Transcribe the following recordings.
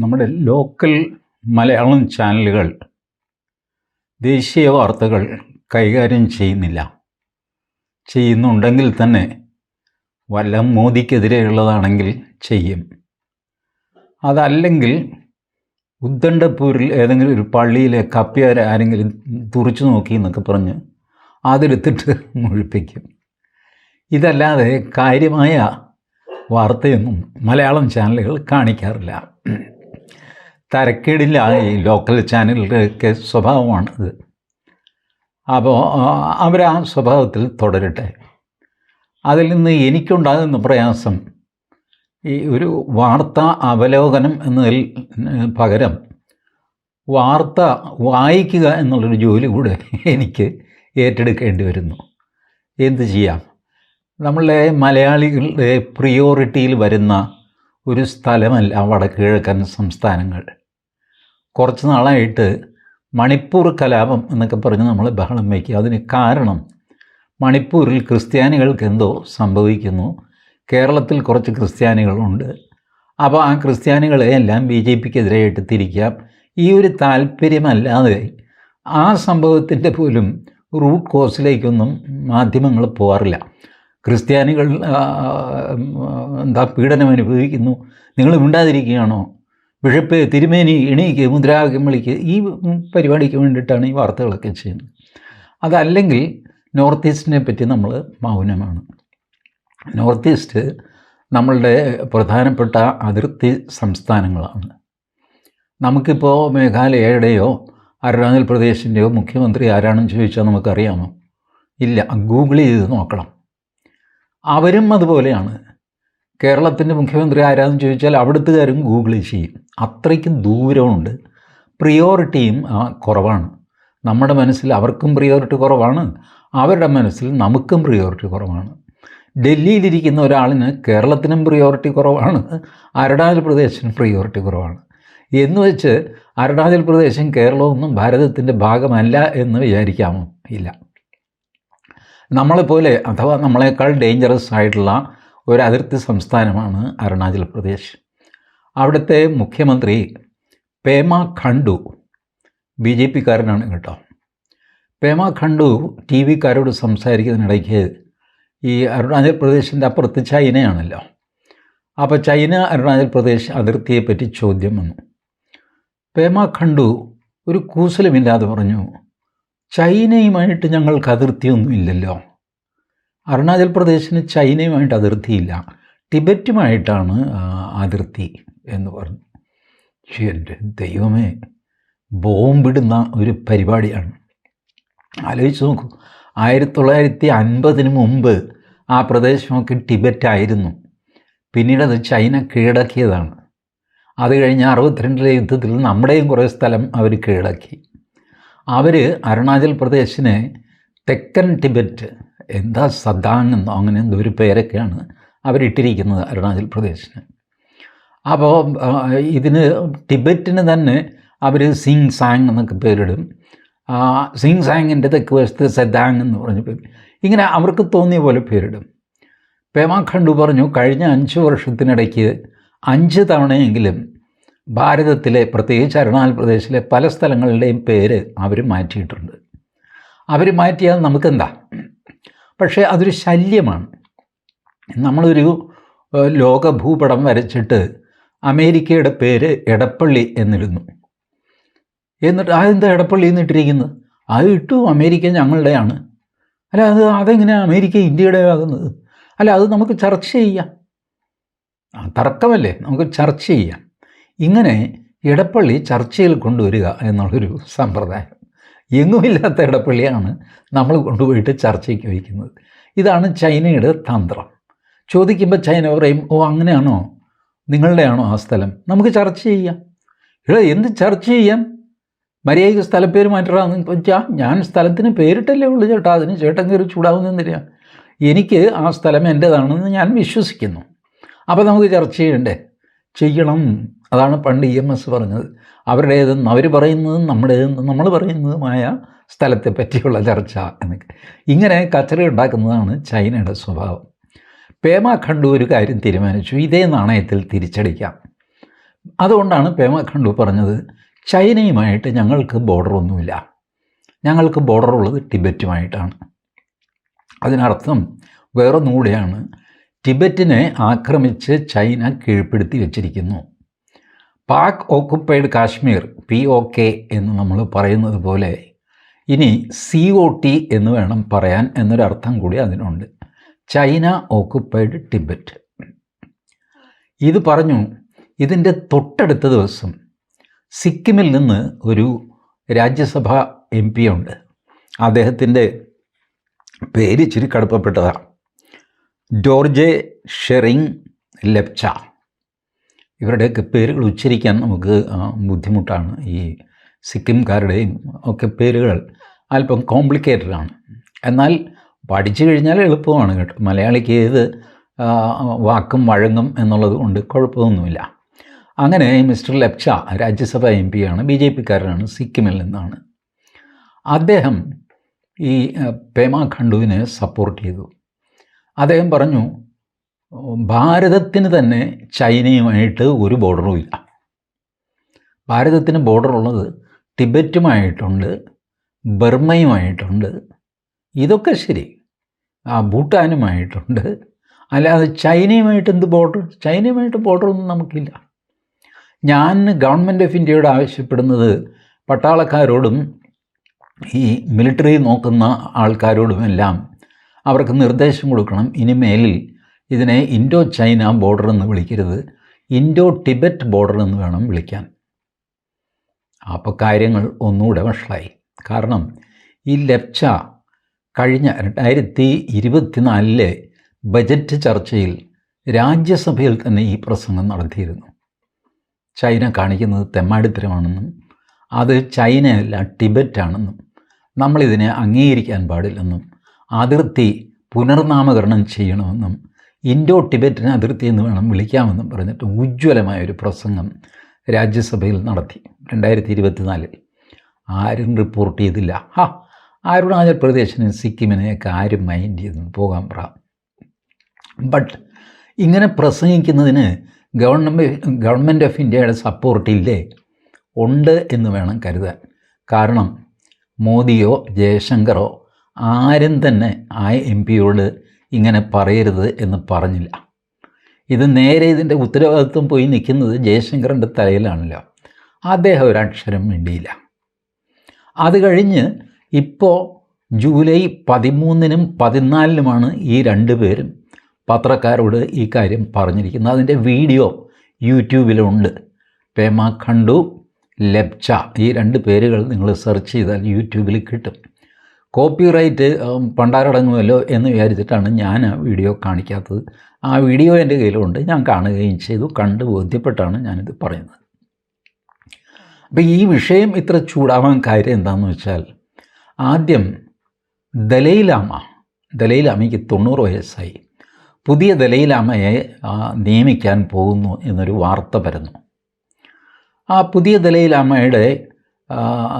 നമ്മുടെ ലോക്കൽ മലയാളം ചാനലുകൾ ദേശീയ വാർത്തകൾ കൈകാര്യം ചെയ്യുന്നില്ല. ചെയ്യുന്നുണ്ടെങ്കിൽ തന്നെ വല്ല മോദിക്കെതിരെയുള്ളതാണെങ്കിൽ ചെയ്യും. അതല്ലെങ്കിൽ ഉദ്ദണ്ഡപ്പൂരിൽ ഏതെങ്കിലും ഒരു പള്ളിയിലെ കപ്പിയാരെ ആരെങ്കിലും തുറച്ചു നോക്കി എന്നൊക്കെ പറഞ്ഞ് അതിലെത്തിട്ട് മുഴിപ്പിക്കും. ഇതല്ലാതെ കാര്യമായ വാർത്തയൊന്നും മലയാളം ചാനലുകൾ കാണിക്കാറില്ല. തരക്കേടില്ല. ഈ ലോക്കൽ ചാനലുകളുടെയൊക്കെ സ്വഭാവമാണിത്. അപ്പോൾ അവർ ആ സ്വഭാവത്തിൽ തുടരട്ടെ. അതിൽ നിന്ന് എനിക്കുണ്ടാകുന്ന പ്രയാസം ഈ ഒരു വാർത്താ അവലോകനം എന്നതിൽ പകരം വാർത്ത വായിക്കുക എന്നുള്ളൊരു ജോലി കൂടെ എനിക്ക് ഏറ്റെടുക്കേണ്ടി വരുന്നു. എന്ത് ചെയ്യാം? നമ്മളെ മലയാളികളുടെ പ്രിയോറിറ്റിയിൽ വരുന്ന ഒരു സ്ഥലമല്ല വടക്ക് കിഴക്കൻ സംസ്ഥാനങ്ങൾ. കുറച്ച് നാളായിട്ട് മണിപ്പൂർ കലാപം എന്നൊക്കെ പറഞ്ഞ് നമ്മൾ ബഹളം വയ്ക്കുക. അതിന് കാരണം മണിപ്പൂരിൽ ക്രിസ്ത്യാനികൾക്ക് എന്തോ സംഭവിക്കുന്നു. കേരളത്തിൽ കുറച്ച് ക്രിസ്ത്യാനികളുണ്ട്. അപ്പോൾ ആ ക്രിസ്ത്യാനികളെ എല്ലാം ബി ജെ പിക്കെതിരായിട്ട് തിരിക്കാം ഈ ഒരു താല്പര്യമല്ലാതെ ആ സംഭവത്തിന്റെ പോലും റൂട്ട് കോസിലേക്കൊന്നും മാധ്യമങ്ങൾ പോകാറില്ല ക്രിസ്ത്യാനികൾ എന്താ പീഡനം അനുഭവിക്കുന്നു. നിങ്ങൾ മിണ്ടാതിരിക്കുകയാണോ? ബിഷപ്പ് തിരുമേനി എണീക്ക് മുദ്രാവാക്യം വിളിക്ക് ഈ പരിപാടിക്ക് വേണ്ടിയിട്ടാണ് ഈ വാർത്തകളൊക്കെ ചെയ്യുന്നത്. അതല്ലെങ്കിൽ നോർത്ത് ഈസ്റ്റിനെ പറ്റി നമ്മൾ മൗനമാണ്. നോർത്ത് ഈസ്റ്റ് നമ്മളുടെ പ്രധാനപ്പെട്ട അതിർത്തി സംസ്ഥാനങ്ങളാണ്. നമുക്കിപ്പോൾ മേഘാലയയുടെയോ അരുണാചൽ പ്രദേശിന്റെയോ മുഖ്യമന്ത്രി ആരാണെന്ന് ചോദിച്ചാൽ നമുക്കറിയാമോ? ഇല്ല. ഗൂഗിൾ ചെയ്ത് നോക്കണം. അവരും അതുപോലെയാണ്. കേരളത്തിന്റെ മുഖ്യമന്ത്രി ആരാണെന്ന് ചോദിച്ചാൽ അവിടുത്തുകാരും ഗൂഗിൾ ചെയ്യും. അത്രയ്ക്കും ദൂരമുണ്ട്. പ്രിയോറിറ്റിയും കുറവാണ്. നമ്മുടെ മനസ്സിൽ അവർക്കും പ്രിയോറിറ്റി കുറവാണ്. അവരുടെ മനസ്സിൽ നമുക്കും പ്രിയോറിറ്റി കുറവാണ്. ഡൽഹിയിലിരിക്കുന്ന ഒരാളിന് കേരളത്തിനും പ്രിയോറിറ്റി കുറവാണ്. അരുണാചൽ പ്രദേശിനും പ്രിയോറിറ്റി കുറവാണ്. എന്ന് വെച്ച് അരുണാചൽ പ്രദേശും കേരളമൊന്നും ഭാരതത്തിന്റെ ഭാഗമല്ല എന്ന് വിചാരിക്കാമോ? ഇല്ല. നമ്മളെപ്പോലെ അഥവാ നമ്മളെക്കാൾ ഡേഞ്ചറസ് ആയിട്ടുള്ള ഒരു അതിർത്തി സംസ്ഥാനമാണ് അരുണാചൽ പ്രദേശ്. അവിടുത്തെ മുഖ്യമന്ത്രി പേമ ഖണ്ഡു ബി ജെ പിക്കാരനാണ് കേട്ടോ. പേമ ഖണ്ഡു ടി വിക്കാരോട് സംസാരിക്കുന്നതിനിടയ്ക്ക് ഈ അരുണാചൽ പ്രദേശിന്റെ അപ്പുറത്ത് ചൈനയാണല്ലോ. അപ്പോൾ ചൈന അരുണാചൽ പ്രദേശ് അതിർത്തിയെപ്പറ്റി ചോദ്യം വന്നു. പേമ ഖണ്ഡു ഒരു കൂസലുമില്ലാതെ പറഞ്ഞു ചൈനയുമായിട്ട് ഞങ്ങൾക്ക് അതിർത്തിയൊന്നും ഇല്ലല്ലോ. അരുണാചൽ പ്രദേശിന് ചൈനയുമായിട്ട് അതിർത്തിയില്ല. ടിബറ്റുമായിട്ടാണ് അതിർത്തി. എന്ന് പറഞ്ഞു. എന്റെ ദൈവമേ ബോംബിടുന്ന ഒരു പരിപാടിയാണ്. ആലോചിച്ച് നോക്കൂ ആയിരത്തി തൊള്ളായിരത്തി അൻപതിന് മുമ്പ് ആ പ്രദേശമൊക്കെ ടിബറ്റായിരുന്നു പിന്നീട് അത് ചൈന കീഴടക്കിയതാണ്. അത് കഴിഞ്ഞ് അറുപത്തിരണ്ടിലെ യുദ്ധത്തിൽ നമ്മുടെയും കുറേ സ്ഥലം അവർ കീഴടക്കി. അവർ അരുണാചൽ പ്രദേശിനെ തെക്കൻ ടിബറ്റ് എന്താ സദാങ് എന്നോ അങ്ങനെ എന്തോ ഒരു പേരൊക്കെയാണ് അവരിട്ടിരിക്കുന്നത് അരുണാചൽ പ്രദേശിന്. അപ്പോൾ ഇതിന് ടിബറ്റിന് തന്നെ അവർ സിങ് സാങ് എന്നൊക്കെ പേരിടും. സിങ് സാങ്ങിന്റെ തെക്ക് വശത്ത് സെദാങ് എന്ന് പറഞ്ഞ പേര്. ഇങ്ങനെ അവർക്ക് തോന്നിയ പോലെ പേരിടും. പേമാ ഖണ്ഡു പറഞ്ഞു കഴിഞ്ഞ അഞ്ച് വർഷത്തിനിടയ്ക്ക് അഞ്ച് തവണയെങ്കിലും ഭാരതത്തിലെ പ്രത്യേകിച്ച് അരുണാചൽ പ്രദേശിലെ പല സ്ഥലങ്ങളുടെയും പേര് അവർ മാറ്റിയിട്ടുണ്ട്. അവർ മാറ്റിയാൽ നമുക്കെന്താ? പക്ഷേ അതൊരു ശല്യമാണ്. നമ്മളൊരു ലോക ഭൂപടം വരച്ചിട്ട് അമേരിക്കയുടെ പേര് എടപ്പള്ളി എന്നിരുന്നു എന്നിട്ട് അതെന്താ എടപ്പള്ളി എന്നിട്ടിരിക്കുന്നത് അത് ഇട്ടു അമേരിക്ക ഞങ്ങളുടെയാണ്. അല്ല അത് അതെങ്ങനെയാണ് അമേരിക്ക ഇന്ത്യയുടെ ആകുന്നത് അല്ല അത് നമുക്ക് ചർച്ച ചെയ്യാം. തർക്കമല്ലേ? നമുക്ക് ചർച്ച ചെയ്യാം. ഇങ്ങനെ ഇടപ്പള്ളി ചർച്ചയിൽ കൊണ്ടുവരിക എന്നുള്ളൊരു സമ്പ്രദായം. എങ്ങുമില്ലാത്ത ഇടപ്പള്ളിയാണ് നമ്മൾ കൊണ്ടുപോയിട്ട് ചർച്ചയ്ക്ക് വയ്ക്കുന്നത്. ഇതാണ് ചൈനയുടെ തന്ത്രം. ചോദിക്കുമ്പോൾ ചൈന പറയും ഓ അങ്ങനെയാണോ? നിങ്ങളുടെയാണോ ആ സ്ഥലം? നമുക്ക് ചർച്ച ചെയ്യാം. ഇവിടെ എന്ത് ചർച്ച ചെയ്യാം? മര്യാദയ്ക്ക് സ്ഥലപ്പേര് മാറ്റണമെന്ന് വെച്ചാൽ ഞാൻ സ്ഥലത്തിന് പേരിട്ടല്ലേ ഉള്ളൂ ചേട്ടാ. അതിന് ചേട്ടൻ കയറി ചൂടാവുന്നില്ല എനിക്ക് ആ സ്ഥലം എന്റേതാണെന്ന് ഞാൻ വിശ്വസിക്കുന്നു. അപ്പോൾ നമുക്ക് ചർച്ച ചെയ്യണ്ടേ? ചെയ്യണം. അതാണ് പണ്ട് ഇ എം എസ് പറഞ്ഞത്. അവരുടേതെന്ന് അവർ പറയുന്നതും നമ്മുടേതെന്ന് നമ്മൾ പറയുന്നതുമായ സ്ഥലത്തെ പറ്റിയുള്ള ചർച്ച എന്നൊക്കെ ഇങ്ങനെ കച്ചറ ഉണ്ടാക്കുന്നതാണ് ചൈനയുടെ സ്വഭാവം. പേമ ഖണ്ഡു ഒരു കാര്യം തീരുമാനിച്ചു. ഇതേ നാണയത്തിൽ തിരിച്ചടിക്കാം. അതുകൊണ്ടാണ് പേമ ഖണ്ഡു പറഞ്ഞത് ചൈനയുമായിട്ട് ഞങ്ങൾക്ക് ബോർഡറൊന്നുമില്ല ഞങ്ങൾക്ക് ബോർഡറുള്ളത് ടിബറ്റുമായിട്ടാണ്. അതിനർത്ഥം വേറൊന്നുകൂടെയാണ് ടിബറ്റിനെ ആക്രമിച്ച് ചൈന കീഴ്പ്പെടുത്തി വച്ചിരിക്കുന്നു. Pak occupied Kashmir P O K എന്ന് നമ്മൾ പറയുന്നത് പോലെ ഇനി സി ഒ ടി എന്ന് വേണം പറയാൻ എന്നൊരർത്ഥം കൂടി അതിനുണ്ട്. China occupied Tibet. ഇത് പറഞ്ഞു ഇതിന്റെ തൊട്ടടുത്ത ദിവസം സിക്കിമിൽ നിന്ന് ഒരു രാജ്യസഭ എം പി ഉണ്ട് അദ്ദേഹത്തിന്റെ പേര് ഇച്ചിരി കടുപ്പപ്പെട്ടതാണ് ജോർജെ ഷെറിങ് ലെപ്ച. ഇവരുടെയൊക്കെ പേരുകൾ ഉച്ചരിക്കാൻ നമുക്ക് ബുദ്ധിമുട്ടാണ് ഈ സിക്കിംകാരുടെയും ഒക്കെ പേരുകൾ അല്പം കോംപ്ലിക്കേറ്റഡ് ആണ്. എന്നാൽ പഠിച്ചു കഴിഞ്ഞാൽ എളുപ്പമാണ് കേട്ടോ. മലയാളിക്ക് ഏത് വാക്കും വഴങ്ങും എന്നുള്ളത് കൊണ്ട് കുഴപ്പമൊന്നുമില്ല. അങ്ങനെ mister Lepcha Rajya Sabha M B J പിക്കാരനാണ് സിക്കിമിൽ നിന്നാണ്. അദ്ദേഹം ഈ പേമ ഖണ്ഡുവിനെ സപ്പോർട്ട് ചെയ്തു. അദ്ദേഹം പറഞ്ഞു ഭാരതത്തിന് തന്നെ ചൈനയുമായിട്ട് ഒരു ബോർഡറും ഇല്ല. ഭാരതത്തിന് ബോർഡറുള്ളത് ടിബറ്റുമായിട്ടുണ്ട് ബർമ്മയുമായിട്ടുണ്ട് ഇതൊക്കെ ശരി. ആ ഭൂട്ടാനുമായിട്ടുണ്ട്. അല്ലാതെ ചൈനയുമായിട്ട് എന്ത് ബോർഡർ ചൈനയുമായിട്ട് ബോർഡറൊന്നും നമുക്കില്ല. ഞാൻ ഗവൺമെന്റ് ഓഫ് ഇന്ത്യയോട് ആവശ്യപ്പെടുന്നത് പട്ടാളക്കാരോടും ഈ മിലിറ്ററി നോക്കുന്ന ആൾക്കാരോടുമെല്ലാം അവർക്ക് നിർദ്ദേശം കൊടുക്കണം. ഇനിമേലിൽ ഇതിനെ ഇൻഡോ ചൈന ബോർഡർ എന്ന് വിളിക്കരുത്. ഇൻഡോ ടിബറ്റ് ബോർഡർ എന്ന് വേണം വിളിക്കാൻ. അപ്പോൾ കാര്യങ്ങൾ ഒന്നുകൂടെ വഷളായി. കാരണം ഈ ലെപ്ച കഴിഞ്ഞ രണ്ടായിരത്തി ഇരുപത്തിനാലിലെ ബജറ്റ് ചർച്ചയിൽ രാജ്യസഭയിൽ തന്നെ ഈ പ്രസംഗം നടത്തിയിരുന്നു. ചൈന കാണിക്കുന്നത് തെമ്മാടിത്തരമാണെന്നും അത് ചൈനയല്ല ടിബറ്റാണെന്നും നമ്മളിതിനെ അംഗീകരിക്കാൻ പാടില്ലെന്നും അതിർത്തി പുനർനാമകരണം ചെയ്യണമെന്നും ഇൻഡോ ടിബറ്റിന് അതിർത്തി എന്ന് വേണം വിളിക്കാമെന്നും പറഞ്ഞിട്ട് ഉജ്ജ്വലമായ ഒരു പ്രസംഗം രാജ്യസഭയിൽ നടത്തി രണ്ടായിരത്തി ഇരുപത്തിനാലിൽ ആരും റിപ്പോർട്ട് ചെയ്തില്ല. ഹാ അരുണാചൽ പ്രദേശിനും സിക്കിമിനെയൊക്കെ ആരും മൈൻഡ് ചെയ്ത് പോകാൻ പറ. ബട്ട് ഇങ്ങനെ പ്രസംഗിക്കുന്നതിന് ഗവൺമെന്റ് ഗവൺമെന്റ് ഓഫ് ഇന്ത്യയുടെ സപ്പോർട്ടില്ലേ ഉണ്ട് എന്ന് വേണം കരുതാൻ. കാരണം മോദിയോ ജയശങ്കറോ ആരും തന്നെ ആ എം പിയോട് ഇങ്ങനെ പറയരുത് എന്ന് പറഞ്ഞില്ല. ഇത് നേരെ ഇതിന്റെ ഉത്തരവാദിത്വം പോയി നിൽക്കുന്നത് ജയശങ്കറിന്റെ തലയിലാണല്ലോ. അദ്ദേഹം ഒരക്ഷരം വേണ്ടിയില്ല അത് കഴിഞ്ഞ് ഇപ്പോൾ ജൂലൈ പതിമൂന്നിനും പതിനാലിനുമാണ് ഈ രണ്ട് പേരും പത്രക്കാരോട് ഈ കാര്യം പറഞ്ഞിരിക്കുന്നത്. അതിന്റെ വീഡിയോ യൂട്യൂബിലുണ്ട്. പേമ ഖണ്ഡു ലെപ്ച ഈ രണ്ട് പേരുകൾ നിങ്ങൾ സെർച്ച് ചെയ്താൽ യൂട്യൂബിൽ കിട്ടും. കോപ്പിറൈറ്റ് പണ്ടാരടങ്ങുമല്ലോ എന്ന് വിചാരിച്ചിട്ടാണ് ഞാൻ ആ വീഡിയോ കാണിക്കാത്തത്. ആ വീഡിയോ എന്റെ കയ്യിലുണ്ട്. ഞാൻ കാണുകയും ചെയ്തു. കണ്ട് ബോധ്യപ്പെട്ടാണ് ഞാനിത് പറയുന്നത്. അപ്പോൾ ഈ വിഷയം ഇത്ര ചൂടാവാൻ കാര്യം എന്താണെന്ന് വെച്ചാൽ ആദ്യം ദലൈലാമ ദലൈലാമയ്ക്ക് തൊണ്ണൂറ് വയസ്സായി. പുതിയ ദലൈലാമയെ നിയമിക്കാൻ പോകുന്നു എന്നൊരു വാർത്ത പരന്നു. ആ പുതിയ ദലൈലാമയുടെ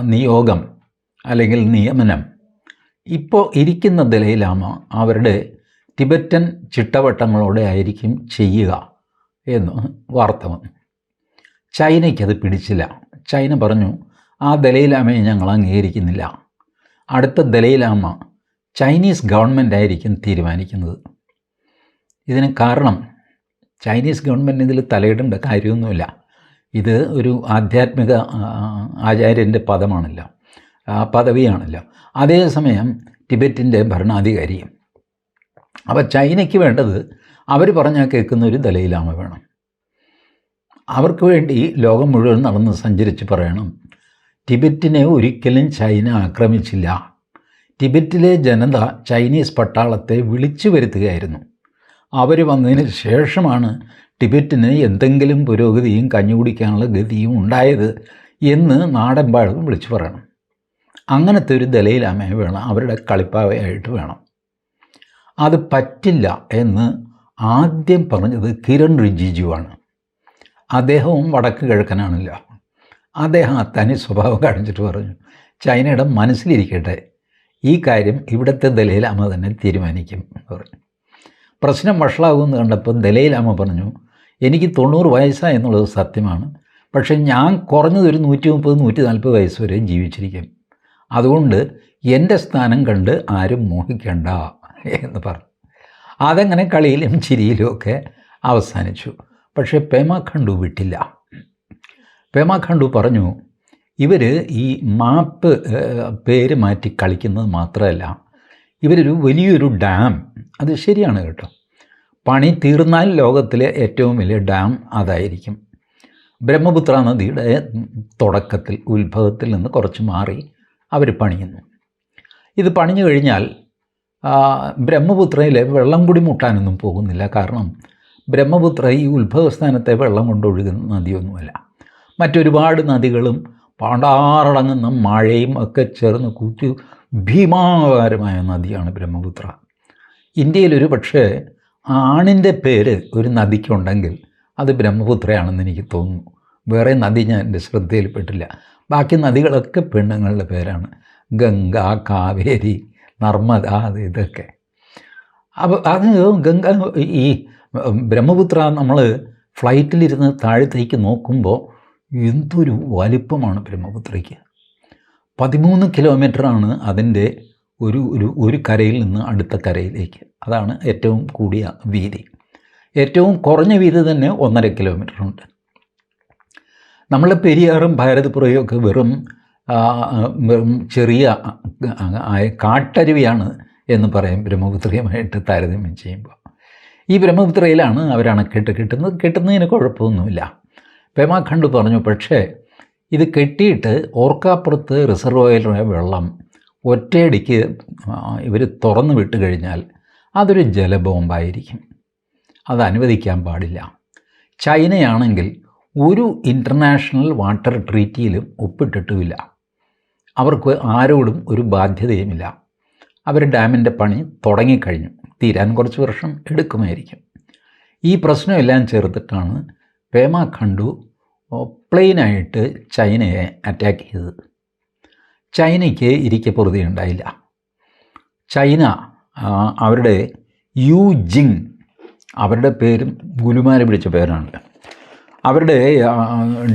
നിയോഗം അല്ലെങ്കിൽ നിയമനം ഇപ്പോൾ ഇരിക്കുന്ന ദലൈലാമ അവരുടെ ടിബറ്റൻ ചിട്ടവട്ടങ്ങളോടെ ആയിരിക്കും ചെയ്യുക എന്ന് വാർത്ത വന്നു. ചൈനയ്ക്കത് പിടിച്ചില്ല. ചൈന പറഞ്ഞു ആ ദലൈലാമയെ ഞങ്ങൾ അംഗീകരിക്കുന്നില്ല. അടുത്ത ദലൈലാമ ചൈനീസ് ഗവൺമെന്റ് ആയിരിക്കും തീരുമാനിക്കുന്നത്. ഇതിന് കാരണം ചൈനീസ് ഗവൺമെന്റ് ഇതിൽ തലയിടേണ്ട കാര്യമൊന്നുമില്ല. ഇത് ഒരു ആധ്യാത്മിക ആചാര്യന്റെ പദമാണല്ലോ. പദവിയാണല്ലോ. അതേസമയം ടിബറ്റിന്റെ ഭരണാധികാരിയും. അപ്പോൾ ചൈനയ്ക്ക് വേണ്ടത് അവർ പറഞ്ഞാൽ കേൾക്കുന്ന ഒരു ദലൈലാമ വേണം. അവർക്ക് വേണ്ടി ലോകം മുഴുവൻ നടന്ന് സഞ്ചരിച്ച് പറയണം. ടിബറ്റിനെ ഒരിക്കലും ചൈന ആക്രമിച്ചില്ല. ടിബറ്റിലെ ജനത ചൈനീസ് പട്ടാളത്തെ വിളിച്ചു വരുത്തുകയായിരുന്നു. അവർ വന്നതിന് ശേഷമാണ് ടിബറ്റിന് എന്തെങ്കിലും പുരോഗതിയും കഞ്ഞുകുടിക്കാനുള്ള ഗതിയും ഉണ്ടായത് എന്ന് നാടെമ്പാടും വിളിച്ചു പറയണം. അങ്ങനത്തെ ഒരു ദലയിലാമയെ വേണം അവരുടെ കളിപ്പാവയായിട്ട് വേണം. അത് പറ്റില്ല എന്ന് ആദ്യം പറഞ്ഞത് കിരൺ റിജിജുവാണ്. അദ്ദേഹവും വടക്ക് കിഴക്കനാണല്ലോ. അദ്ദേഹം ആ തനി സ്വഭാവം കാണിച്ചിട്ട് പറഞ്ഞു ചൈനയുടെ മനസ്സിലിരിക്കട്ടെ ഈ കാര്യം ഇവിടുത്തെ ദലൈലാമ തന്നെ തീരുമാനിക്കും പറഞ്ഞു. പ്രശ്നം വഷളാകുമെന്ന് കണ്ടപ്പോൾ ദലൈലാമ പറഞ്ഞു എനിക്ക് തൊണ്ണൂറ് വയസ്സാണ് എന്നുള്ളത് സത്യമാണ് പക്ഷേ ഞാൻ കുറഞ്ഞത് ഒരു നൂറ്റി മുപ്പത് നൂറ്റി നാൽപ്പത് വയസ്സ് വരെയും ജീവിച്ചിരിക്കും. അതുകൊണ്ട് എന്റെ സ്ഥാനം കണ്ട് ആരും മോഹിക്കണ്ട എന്ന് പറഞ്ഞു. അതങ്ങനെ കളിയിലും ചിരിയിലും ഒക്കെ അവസാനിച്ചു. പക്ഷേ പേമ ഖണ്ഡു വിട്ടില്ല. പേമ പറഞ്ഞു ഇവർ ഈ മാപ്പ് പേര് മാറ്റി കളിക്കുന്നത് മാത്രമല്ല ഇവരൊരു വലിയൊരു ഡാം. അത് ശരിയാണ് കേട്ടോ. പണി തീർന്നാൽ ലോകത്തിലെ ഏറ്റവും വലിയ ഡാം അതായിരിക്കും. ബ്രഹ്മപുത്ര നദിയുടെ തുടക്കത്തിൽ ഉത്ഭവത്തിൽ നിന്ന് കുറച്ച് മാറി അവർ പണിയുന്നു. ഇത് പണിഞ്ഞു കഴിഞ്ഞാൽ ബ്രഹ്മപുത്രയിലെ വെള്ളം കൂടി മുട്ടാനൊന്നും പോകുന്നില്ല. കാരണം ബ്രഹ്മപുത്ര ഈ ഉത്ഭവസ്ഥാനത്തെ വെള്ളം കൊണ്ടൊഴുകുന്ന നദിയൊന്നുമല്ല. മറ്റൊരുപാട് നദികളും പാണ്ടാറടങ്ങുന്ന മഴയും ഒക്കെ ചേർന്ന് കൂത്തി ഭീമാകാരമായ നദിയാണ് ബ്രഹ്മപുത്ര. ഇന്ത്യയിലൊരു പക്ഷേ ആണിന്റെ പേര് ഒരു നദിക്കുണ്ടെങ്കിൽ അത് ബ്രഹ്മപുത്രയാണെന്ന് എനിക്ക് തോന്നുന്നു. വേറെ നദി ഞാൻ എന്റെ ശ്രദ്ധയിൽപ്പെട്ടില്ല. ബാക്കി നദികളൊക്കെ പെണ്ണുങ്ങളുടെ പേരാണ്. ഗംഗ കാവേരി നർമ്മദ ഇതൊക്കെ. അപ്പോൾ അത് ഗംഗ ഈ ബ്രഹ്മപുത്ര നമ്മൾ ഫ്ലൈറ്റിലിരുന്ന് താഴത്തേക്ക് നോക്കുമ്പോൾ എന്തൊരു വലിപ്പമാണ് ബ്രഹ്മപുത്രയ്ക്ക്. പതിമൂന്ന് കിലോമീറ്ററാണ് അതിന്റെ ഒരു ഒരു ഒരു കരയിൽ നിന്ന് അടുത്ത കരയിലേക്ക്. അതാണ് ഏറ്റവും കൂടിയ വീതി. ഏറ്റവും കുറഞ്ഞ വീതി തന്നെ ഒന്നര കിലോമീറ്റർ ഉണ്ട്. നമ്മൾ പെരിയാറും ഭാരതപ്പുറയും ഒക്കെ വെറും വെറും ചെറിയ കാട്ടരുവിയാണ് എന്ന് പറയും ബ്രഹ്മപുത്രയുമായിട്ട് താരതമ്യം ചെയ്യുമ്പോൾ. ഈ ബ്രഹ്മപുത്രയിലാണ് അവർ അണക്കെട്ട് കെട്ടുന്നത്. കെട്ടുന്നതിന് കുഴപ്പമൊന്നുമില്ല. പേമാഖണ്ഡ് പറഞ്ഞു പക്ഷേ ഇത് കെട്ടിയിട്ട് ഓർക്കാപ്പുറത്ത് റിസർവോയറിലെ വെള്ളം ഒറ്റയടിക്ക് ഇവർ തുറന്നു വിട്ട് കഴിഞ്ഞാൽ അതൊരു ജലബോംബായിരിക്കും. അത് അനുവദിക്കാൻ പാടില്ല. ചൈനയാണെങ്കിൽ ഒരു ഇന്റർനാഷണൽ വാട്ടർ ട്രീറ്റിയിലും ഒപ്പിട്ടിട്ടുമില്ല. അവർക്ക് ആരോടും ഒരു ബാധ്യതയുമില്ല. അവർ ഡാമിന്റെ പണി തുടങ്ങിക്കഴിഞ്ഞു. തീരാൻ കുറച്ച് വർഷം എടുക്കുമായിരിക്കും. ഈ പ്രശ്നമെല്ലാം ചേർത്തിട്ടാണ് പേമ ഖണ്ഡു പ്ലെയിനായിട്ട് ചൈനയെ അറ്റാക്ക് ചെയ്തത്. ചൈനയ്ക്ക് ഇരിക്കപ്പുറതി പൊറുതി ഉണ്ടായില്ല. ചൈന അവരുടെ യു ജിങ് അവരുടെ പേരും ഗുലുമാരെ പിടിച്ച പേരാണ് അവരുടെ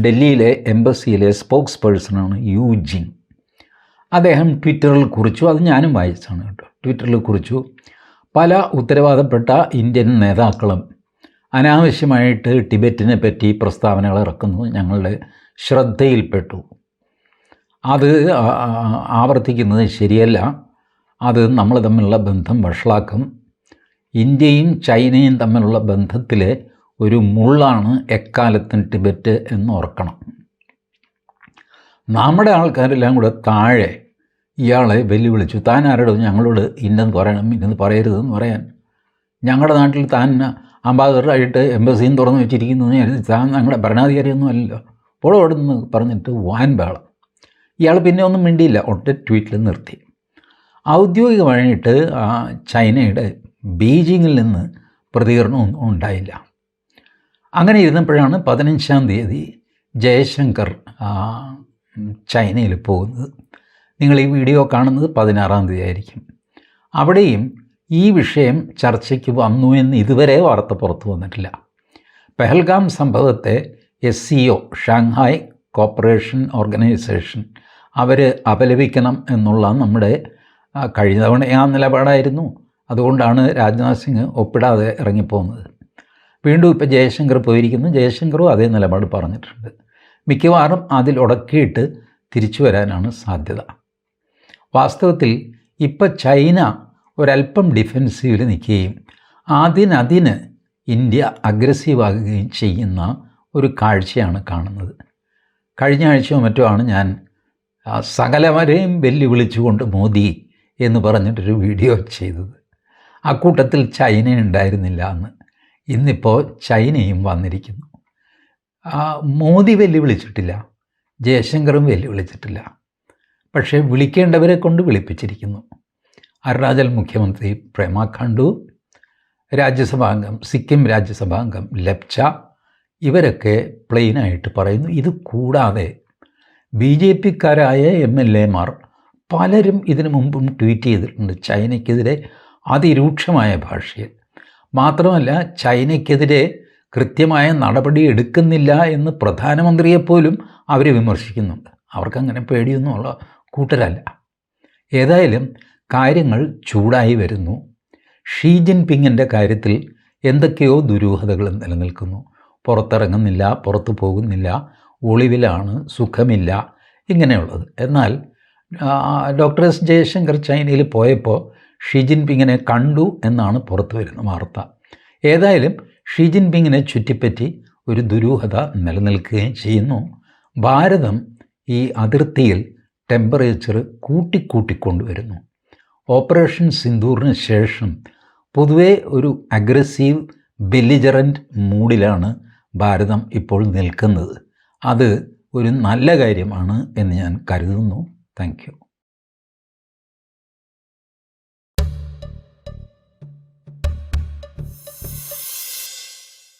ഡൽഹിയിലെ എംബസിയിലെ സ്പോക്സ് പേഴ്സണാണ് യു ജിങ്. അദ്ദേഹം ട്വിറ്ററിൽ കുറിച്ചു അത് ഞാനും വായിച്ചാണ് കേട്ടോ. ട്വിറ്ററിൽ കുറിച്ചു പല ഉത്തരവാദപ്പെട്ട ഇന്ത്യൻ നേതാക്കളും അനാവശ്യമായിട്ട് ടിബറ്റിനെ പറ്റി പ്രസ്താവനകൾ ഇറക്കുന്നത് ഞങ്ങളുടെ ശ്രദ്ധയിൽപ്പെട്ടു. അത് ആവർത്തിക്കുന്നത് ശരിയല്ല. അത് നമ്മൾ തമ്മിലുള്ള ബന്ധം വഷളാക്കും. ഇന്ത്യയും ചൈനയും തമ്മിലുള്ള ബന്ധത്തിലെ ഒരു മുള്ളാണ് എക്കാലത്തും ടിബറ്റ് എന്ന് ഓർക്കണം. നമ്മുടെ ആൾക്കാരെല്ലാം കൂടെ താഴെ ഇയാളെ വെല്ലുവിളിച്ചു. താൻ ആരോടും ഞങ്ങളോട് ഇന്നത് പറയണം ഇന്നത് പറയരുതെന്ന് പറയാൻ. ഞങ്ങളുടെ നാട്ടിൽ താൻ അംബാസഡറായിട്ട് എംബസിയും തുറന്നു വെച്ചിരിക്കുന്നു താൻ ഞങ്ങളുടെ ഭരണാധികാരിയൊന്നും അല്ലല്ലോ. അപ്പോൾ അവിടെ നിന്ന് പറഞ്ഞിട്ട് വാൻ ബഹളം. ഇയാൾ പിന്നെ ഒന്നും മിണ്ടിയില്ല ഒറ്റ ട്വീറ്റിൽ നിർത്തി. ഔദ്യോഗികമായിട്ട് ചൈനയുടെ ബീജിങ്ങിൽ നിന്ന് പ്രതികരണമൊന്നും ഉണ്ടായില്ല. അങ്ങനെ ഇരുന്നപ്പോഴാണ് പതിനഞ്ചാം തീയതി ജയശങ്കർ ചൈനയിൽ പോകുന്നത്. നിങ്ങൾ ഈ വീഡിയോ കാണുന്നത് പതിനാറാം തീയതി ആയിരിക്കും. അവിടെയും ഈ വിഷയം ചർച്ചയ്ക്ക് വന്നു എന്ന് ഇതുവരെ വാർത്ത പുറത്തു വന്നിട്ടില്ല. പെഹൽഗാം സംഭവത്തെ S C O Shanghai cooperation organisation അവർ അപലപിക്കണം എന്നുള്ള നമ്മുടെ കഴിഞ്ഞ തവണ ആ നിലപാടായിരുന്നു. അതുകൊണ്ടാണ് രാജ്നാഥ് സിംഗ് ഒപ്പിടാതെ ഇറങ്ങിപ്പോകുന്നത്. വീണ്ടും ഇപ്പോൾ ജയശങ്കർ പോയിരിക്കുന്നു. ജയശങ്കറും അതേ നിലപാട് പറഞ്ഞിട്ടുണ്ട്. മിക്കവാറും അതിൽ ഉടക്കിയിട്ട് തിരിച്ചു വരാനാണ് സാധ്യത. വാസ്തവത്തിൽ ഇപ്പം ചൈന ഒരല്പം ഡിഫെൻസീവിൽ നിൽക്കുകയും അതിനതിന് ഇന്ത്യ അഗ്രസീവാകുകയും ചെയ്യുന്ന ഒരു കാഴ്ചയാണ് കാണുന്നത്. കഴിഞ്ഞ ആഴ്ചയോ മറ്റോ ആണ് ഞാൻ സകലവരെയും വെല്ലുവിളിച്ചുകൊണ്ട് മോദി എന്ന് പറഞ്ഞിട്ടൊരു വീഡിയോ ചെയ്തത്. ആ കൂട്ടത്തിൽ ചൈന ഉണ്ടായിരുന്നില്ല എന്ന്. ഇന്നിപ്പോൾ ചൈനയും വന്നിരിക്കുന്നു. മോദി വെല്ലുവിളിച്ചിട്ടില്ല. ജയശങ്കറും വെല്ലുവിളിച്ചിട്ടില്ല. പക്ഷേ വിളിക്കേണ്ടവരെ കൊണ്ട് വിളിപ്പിച്ചിരിക്കുന്നു. അരുണാചൽ മുഖ്യമന്ത്രി പ്രേമ ഖണ്ഡു രാജ്യസഭാംഗം സിക്കിം രാജ്യസഭാംഗം ലപ്ച ഇവരൊക്കെ പ്ലെയിനായിട്ട് പറയുന്നു. ഇത് കൂടാതെ ബി ജെ പിക്കാരായ എം എൽ എമാർ പലരും ഇതിനു മുമ്പും ട്വീറ്റ് ചെയ്തിട്ടുണ്ട് ചൈനയ്ക്കെതിരെ അതിരൂക്ഷമായ ഭാഷയിൽ. മാത്രമല്ല ചൈനയ്ക്കെതിരെ കൃത്യമായ നടപടി എടുക്കുന്നില്ല എന്ന് പ്രധാനമന്ത്രിയെപ്പോലും അവർ വിമർശിക്കുന്നുണ്ട്. അവർക്കങ്ങനെ പേടിയൊന്നുമുള്ള കൂട്ടരല്ല. ഏതായാലും കാര്യങ്ങൾ ചൂടായി വരുന്നു. ഷീ ജിൻപിങ്ങിന്റെ കാര്യത്തിൽ എന്തൊക്കെയോ ദുരൂഹതകൾ നിലനിൽക്കുന്നു. പുറത്തിറങ്ങുന്നില്ല പുറത്തു പോകുന്നില്ല ഒളിവിലാണ് സുഖമില്ല ഇങ്ങനെയുള്ളത്. എന്നാൽ ഡോക്ടർ എസ് ജയശങ്കർ ചൈനയിൽ പോയപ്പോൾ ഷീ ജിൻപിങ്ങിനെ കണ്ടു എന്നാണ് പുറത്തു വരുന്ന വാർത്ത. ഏതായാലും ഷീ ജിൻപിങ്ങിനെ ചുറ്റിപ്പറ്റി ഒരു ദുരൂഹത നിലനിൽക്കുകയും ചെയ്യുന്നു. ഭാരതം ഈ അതിർത്തിയിൽ ടെമ്പറേച്ചർ കൂട്ടിക്കൂട്ടിക്കൊണ്ടുവരുന്നു. ഓപ്പറേഷൻ സിന്ദൂറിന് ശേഷം പൊതുവേ ഒരു അഗ്രസീവ് ബെല്ലിജറന്റ് മൂഡിലാണ് ഭാരതം ഇപ്പോൾ നിൽക്കുന്നത്. അത് ഒരു നല്ല കാര്യമാണ് എന്ന് ഞാൻ കരുതുന്നു. താങ്ക്